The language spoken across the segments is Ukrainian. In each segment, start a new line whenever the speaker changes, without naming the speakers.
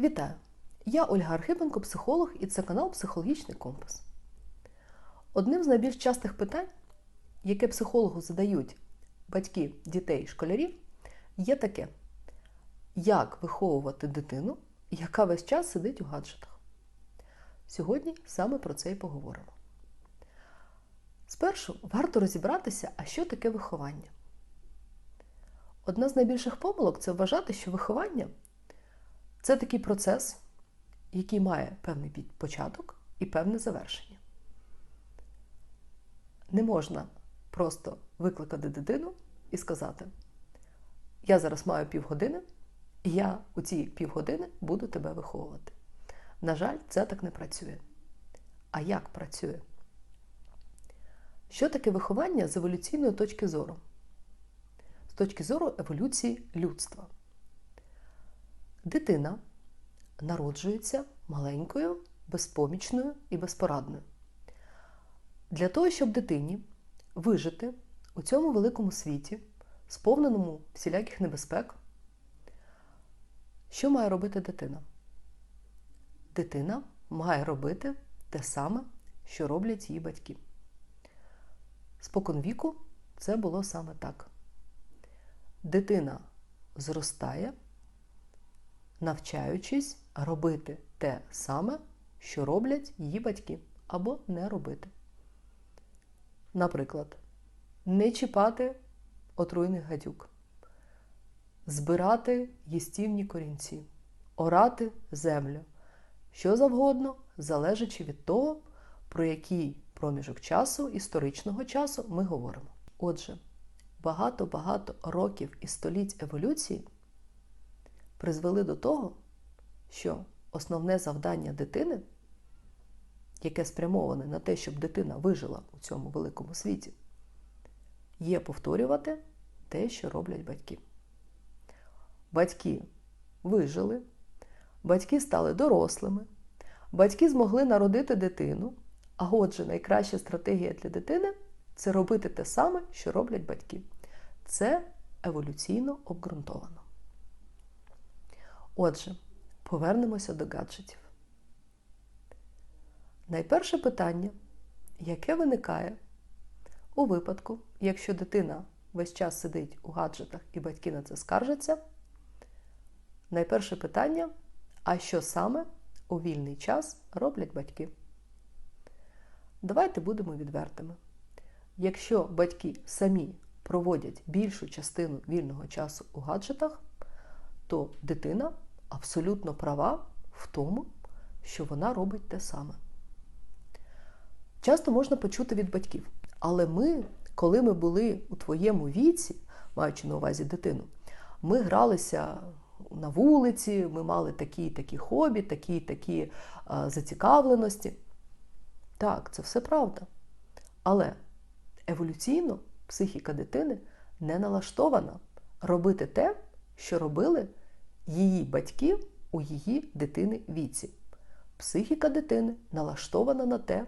Вітаю! Я Ольга Архипенко, психолог, і це канал Психологічний компас. Одним з найбільш частих питань, яке психологу задають батьки дітей школярів, є таке: як виховувати дитину, яка весь час сидить у гаджетах? Сьогодні саме про це і поговоримо. Спершу варто розібратися, а що таке виховання. Одна з найбільших помилок це вважати, що виховання це такий процес, який має певний початок і певне завершення. Не можна просто викликати дитину і сказати: Я зараз маю півгодини, і я у ці півгодини буду тебе виховувати. На жаль, це так не працює. А як працює? Що таке виховання з еволюційної точки зору? З точки зору еволюції людства. Дитина народжується маленькою, безпомічною і безпорадною. Для того, щоб дитині вижити у цьому великому світі, сповненому всіляких небезпек, що має робити дитина? Дитина має робити те саме, що роблять її батьки. Спокон віку це було саме так. Дитина зростає, навчаючись робити те саме, що роблять її батьки, або не робити. Наприклад, не чіпати отруйних гадюк, збирати їстівні корінці, орати землю, що завгодно, залежачи від того, про який проміжок часу, історичного часу ми говоримо. Отже, багато-багато років і століть еволюції призвели до того, що основне завдання дитини, яке спрямоване на те, щоб дитина вижила у цьому великому світі, є повторювати те, що роблять батьки. Батьки вижили, батьки стали дорослими, батьки змогли народити дитину. А отже, найкраща стратегія для дитини це робити те саме, що роблять батьки. Це еволюційно обґрунтовано. Отже, повернемося до гаджетів. Найперше питання, яке виникає у випадку, якщо дитина весь час сидить у гаджетах і батьки на це скаржаться. Найперше питання, а що саме у вільний час роблять батьки? Давайте будемо відвертими. Якщо батьки самі проводять більшу частину вільного часу у гаджетах, то дитина абсолютно права в тому, що вона робить те саме. Часто можна почути від батьків, але ми, коли ми були у твоєму віці, маючи на увазі дитину, ми гралися на вулиці, ми мали такі такі хобі, такі такі зацікавленості. Так, це все правда. Але еволюційно психіка дитини не налаштована робити те, що робили її батьки у її дитини віці. Психіка дитини налаштована на те,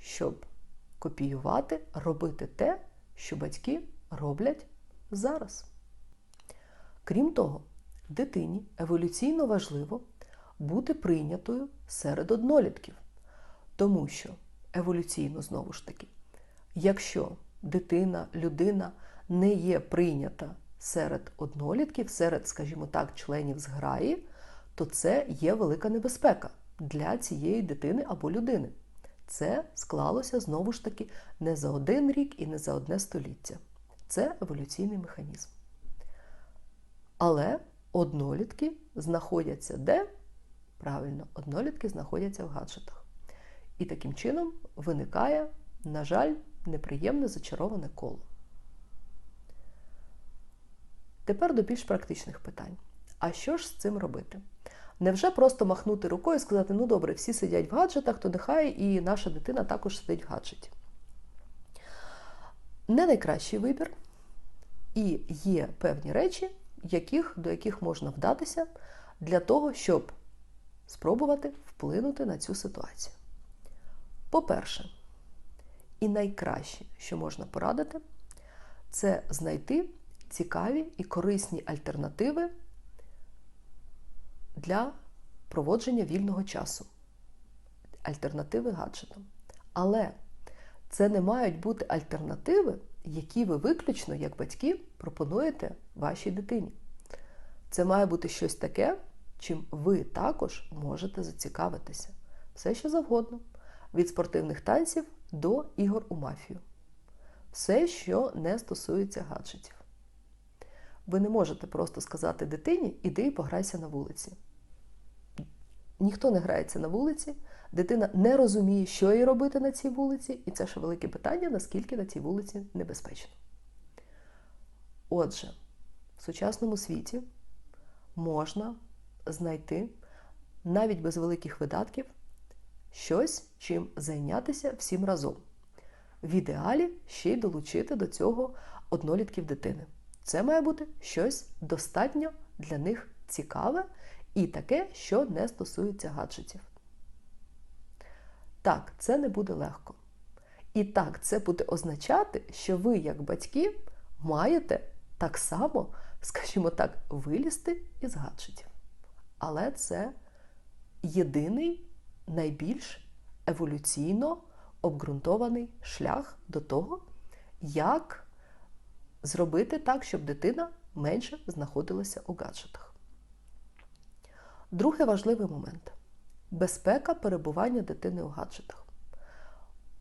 щоб копіювати, робити те, що батьки роблять зараз. Крім того, дитині еволюційно важливо бути прийнятою серед однолітків. Тому що еволюційно, знову ж таки, якщо дитина, людина не є прийнята серед однолітків, серед, скажімо так, членів зграї, то це є велика небезпека для цієї дитини або людини. Це склалося знову ж таки не за один рік і не за одне століття. Це еволюційний механізм. Але однолітки знаходяться де? Правильно, однолітки знаходяться в гаджетах. І таким чином виникає, на жаль, неприємне зачароване коло. Тепер до більш практичних питань. А що ж з цим робити? Невже просто махнути рукою і сказати, ну добре, всі сидять в гаджетах, то нехай і наша дитина також сидить в гаджеті. Не найкращий вибір, і є певні речі, яких, до яких можна вдатися для того, щоб спробувати вплинути на цю ситуацію. По-перше, і найкраще, що можна порадити, це знайти цікаві і корисні альтернативи для проводження вільного часу, альтернативи гаджетам. Але це не мають бути альтернативи, які ви виключно, як батьки, пропонуєте вашій дитині. Це має бути щось таке, чим ви також можете зацікавитися. Все що завгодно. Від спортивних танців до ігор у мафію. Все, що не стосується гаджетів. Ви не можете просто сказати дитині, іди і пограйся на вулиці. Ніхто не грається на вулиці, дитина не розуміє, що їй робити на цій вулиці, і це ще велике питання, наскільки на цій вулиці небезпечно. Отже, в сучасному світі можна знайти навіть без великих видатків щось, чим зайнятися всім разом. В ідеалі ще й долучити до цього однолітків дитини. Це має бути щось достатньо для них цікаве і таке, що не стосується гаджетів. Так, це не буде легко. І так, це буде означати, що ви, як батьки, маєте так само, скажімо так, вилізти із гаджетів. Але це єдиний найбільш еволюційно обґрунтований шлях до того, як зробити так, щоб дитина менше знаходилася у гаджетах. Другий важливий момент безпека перебування дитини у гаджетах.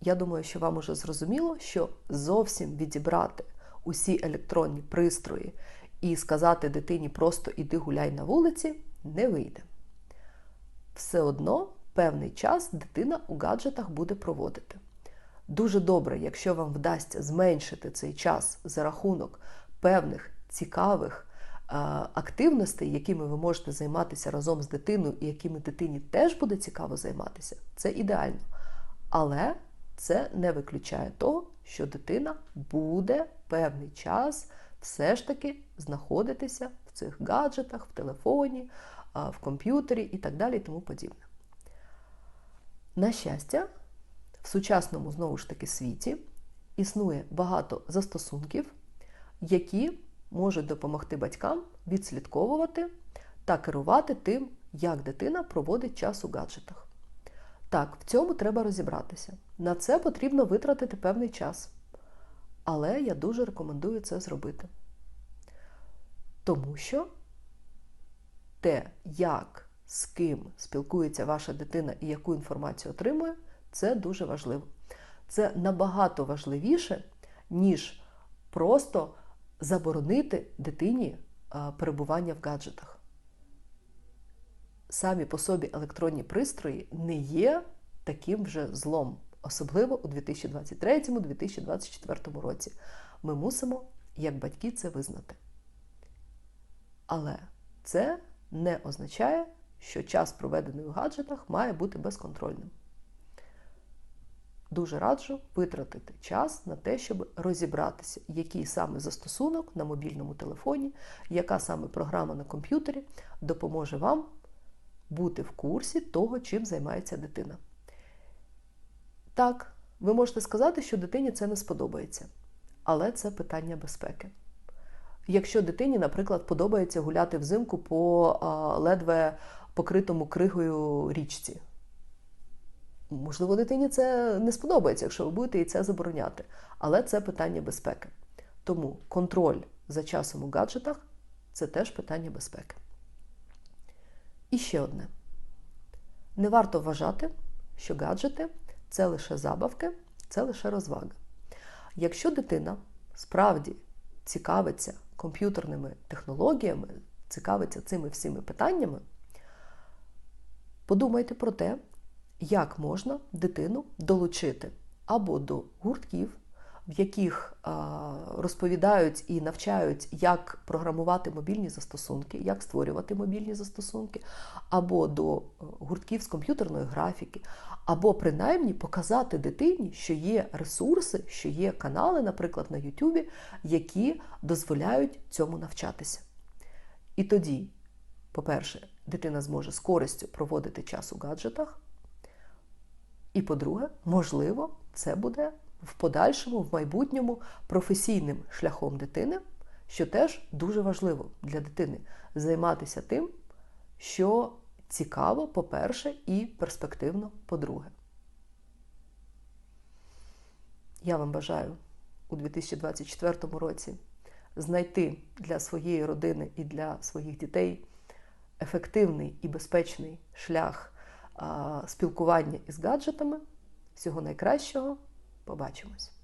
Я думаю, що вам уже зрозуміло, що зовсім відібрати усі електронні пристрої і сказати дитині просто іди гуляй на вулиці не вийде. Все одно певний час дитина у гаджетах буде проводити. Дуже добре, якщо вам вдасться зменшити цей час за рахунок певних цікавих е, активностей, якими ви можете займатися разом з дитиною, і якими дитині теж буде цікаво займатися, це ідеально. Але це не виключає того, що дитина буде певний час все ж таки знаходитися в цих гаджетах, в телефоні, в комп'ютері і так далі і тому подібне. На щастя, в сучасному знову ж таки світі існує багато застосунків, які можуть допомогти батькам відслідковувати та керувати тим, як дитина проводить час у гаджетах. Так, в цьому треба розібратися. На це потрібно витратити певний час. Але я дуже рекомендую це зробити. Тому що те, як, з ким спілкується ваша дитина і яку інформацію отримує, це дуже важливо. Це набагато важливіше, ніж просто заборонити дитині перебування в гаджетах. Самі по собі електронні пристрої не є таким вже злом, особливо у 2023-2024 році. Ми мусимо, як батьки, це визнати. Але це не означає, що час, проведений у гаджетах, має бути безконтрольним. Дуже раджу витратити час на те, щоб розібратися, який саме застосунок на мобільному телефоні, яка саме програма на комп'ютері допоможе вам бути в курсі того, чим займається дитина. Так, ви можете сказати, що дитині це не сподобається, але це питання безпеки. Якщо дитині, наприклад, подобається гуляти взимку по ледве покритому кригою річці. Можливо, дитині це не сподобається, якщо ви будете їй це забороняти. Але це питання безпеки. Тому контроль за часом у гаджетах це теж питання безпеки. І ще одне: не варто вважати, що гаджети це лише забавки, це лише розвага. Якщо дитина справді цікавиться комп'ютерними технологіями, цікавиться цими всіми питаннями, подумайте про те, як можна дитину долучити або до гуртків, в яких розповідають і навчають, як програмувати мобільні застосунки, як створювати мобільні застосунки, або до е, гуртків з комп'ютерної графіки, або принаймні показати дитині, що є ресурси, що є канали, наприклад, на Ютубі, які дозволяють цьому навчатися. І тоді, по-перше, дитина зможе з користю проводити час у гаджетах. І по-друге, можливо, це буде в подальшому, в майбутньому професійним шляхом дитини, що теж дуже важливо для дитини займатися тим, що цікаво, по-перше, і перспективно, по-друге. Я вам бажаю у 2024 році знайти для своєї родини і для своїх дітей ефективний і безпечний шлях спілкування із гаджетами. Всього найкращого. Побачимось!